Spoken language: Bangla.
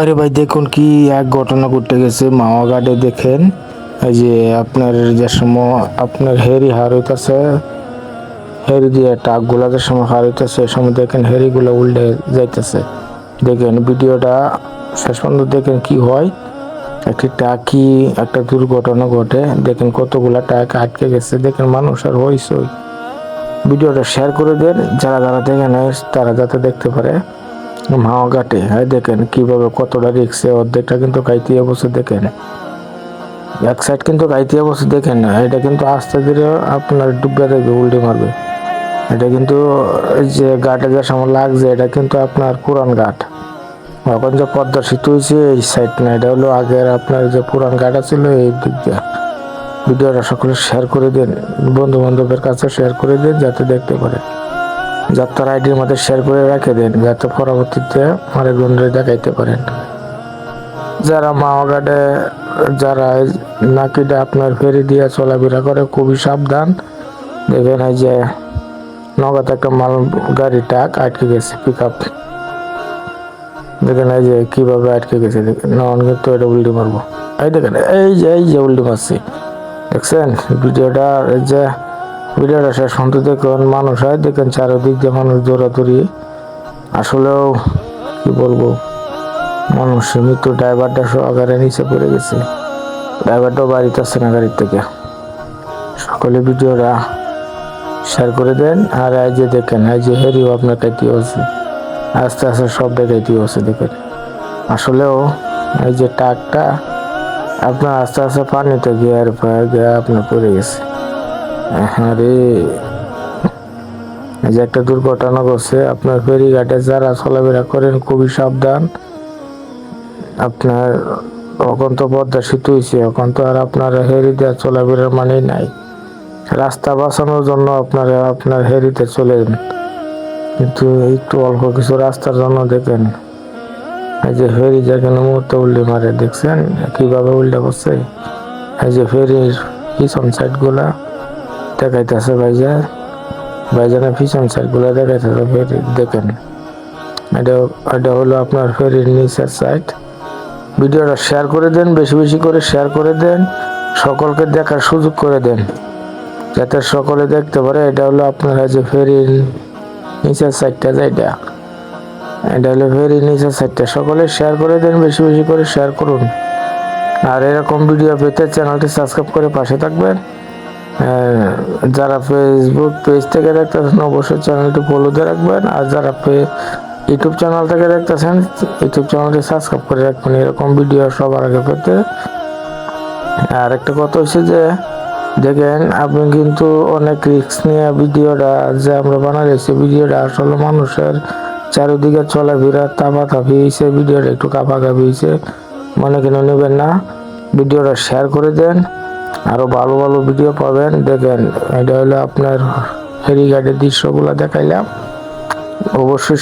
আরে ভাই, দেখুন কি এক ঘটনা ঘটে গেছে। মাওয়া গার্ডে দেখেন, এই যে আপনার যে সময় আপনার হেরি হার হইতাছে হেরি দিয়ে টাকগুলা যে সময় হার হইতেছে এই সময় দেখেন হেরি গুলা উল্টে যাইতেছে। দেখেন ভিডিওটা শেষ পর্যন্ত দেখেন কি হয়। একটি টাকি, একটা দুর্ঘটনা ঘটে। দেখেন কতগুলা টাক আটকে গেছে। দেখেন মানুষ আর হইসই ভিডিওটা শেয়ার করে দেন। যারা যারা দেখে নেয় তারা যাতে দেখতে পারে। মাওয়া ঘাটে। হ্যাঁ দেখেন কীভাবে কতটা রিক্সে অর্ধেকটা কিন্তু গাইতে অবস্থা দেখেন। এক সাইড কিন্তু গাইতে অবস্থা দেখেন না, এটা কিন্তু আস্তে ধীরে আপনার ডুবে দেবে উল্টে মারবে। এটা কিন্তু যে ঘাটে যে সময় লাগছে, এটা কিন্তু আপনার পুরান ঘাট। এখন যে পদ্মা সেতু হয়েছে এই সাইড না, এটা হলো আগের আপনার যে পুরান ঘাট ছিল এই দিক দিয়ে। ভিডিওটা সকলে শেয়ার করে দিন বন্ধু বান্ধবের কাছে শেয়ার করে দিন, যাতে দেখতে পারে যাত্রার আইডির মধ্যে শেয়ার করে রেখে দিন যাতে পরবর্তীতে আরেকজনদের দেখাইতে পারেন। যারা মাওয়াঘাটে যারা নাকিটা আপনার ফেরি দিয়ে চলাফেরা করে, খুবই সাবধান। দেখেন এই যে নগদ একটা মাল, গাড়ি টাক আটকে গেছে পিক আপ দেখেন এই যে কীভাবে আটকে গেছে, দেখেন। নন কিন্তু এটা উল্টে মারবো। এই দেখেন, এই যে এই যে উল্টে মারছি। দেখছেন? ভিডিওটা, এই যে ভিডিওটা শেষ পর্যন্ত দেখুন। মানুষ হয়, দেখেন চারিদিক দিয়ে মানুষ দৌড়াদৌড়ি। আসলেও কি বলব, মানুষ মৃত্যু ড্রাইভারটা সহকারে নিচে পড়ে গেছে। ড্রাইভারটাও বাড়িতে আসছে না গাড়ির থেকে। সকলে ভিডিওটা শেয়ার করে দেন। আর এই যে দেখেন, এই যে হেরিও আপনার কাইতে আছে আস্তে আস্তে সব দেখাইতে আছে দেখেন। আসলেও এই যে টাকটা আপনার আস্তে আস্তে পানিতে গিয়ে আর আপনার পড়ে গেছে। আরে যে একটা দুর্ঘটনা ঘটছে, আপনার ফেরিঘাটে যারা চলাফেরা করেন, খুবই সাবধান। আপনার এখন তো পদ্মা সেতু হয়েছে এখন তো আর আপনার হেরি দেওয়া চলাফেরার মানেই নাই। রাস্তা বাঁচানোর জন্য আপনারা আপনার হেরিতে চলেন। কিন্তু একটু অল্প কিছু রাস্তার জন্য দেখেন। এই যে ফেরি যেখানে মুহূর্তে উল্টে মারে, দেখছেন? কীভাবে উল্টে করছে এই যে ফেরির পিছন সাইডগুলা। দেখাইতেছে ভাইজান। ভাইজানের পিছন সাইডগুলা দেখাইতেছে ফেরি দেখেন। এটা এটা হলো আপনার ফেরির নিচের সাইড ভিডিওটা শেয়ার করে দেন, বেশি বেশি করে শেয়ার করে দেন, সকলকে দেখার সুযোগ করে দেন। যাতে সকলে দেখতে পারে, এটা হলো আপনার যে ফেরির নিচের সাইডটা যেটা এটা। হলো ফেরির নিচের সাইডটা সকলে শেয়ার করে দেন, বেশি বেশি করে শেয়ার করুন। আর এরকম ভিডিও পেতে চ্যানেলটি সাবস্ক্রাইব করে পাশে থাকবেন। যারা ফেসবুক পেজ থেকে দেখতেছেন, অবশ্যই চ্যানেলটি ফলো দিয়ে রাখবেন। আর যারা ইউটিউব চ্যানেল থেকে দেখতেছেন ইউটিউব চ্যানেলটি সাবস্ক্রাইব করে রাখবেন। এরকম ভিডিও সবার আগে পেতে। আর একটা কথা হচ্ছে যে, দেখেন, আপনি কিন্তু অনেক রিস্ক নিয়ে ভিডিওটা যে আমরা বানাইছি ভিডিওটা আসলে মানুষের চারিদিকে চলাফেরা তাপা তাপি হয়েছে ভিডিওটা একটু কাপা কাপি হয়েছে। মনে কেন নেবেন না, ভিডিওটা শেয়ার করে দেন। আরও ভালো ভালো ভিডিও পাবেন। দেখেন এটা হলো আপনার হেরিঘাটের দৃশ্যগুলো দেখাইলাম। অবশ্যই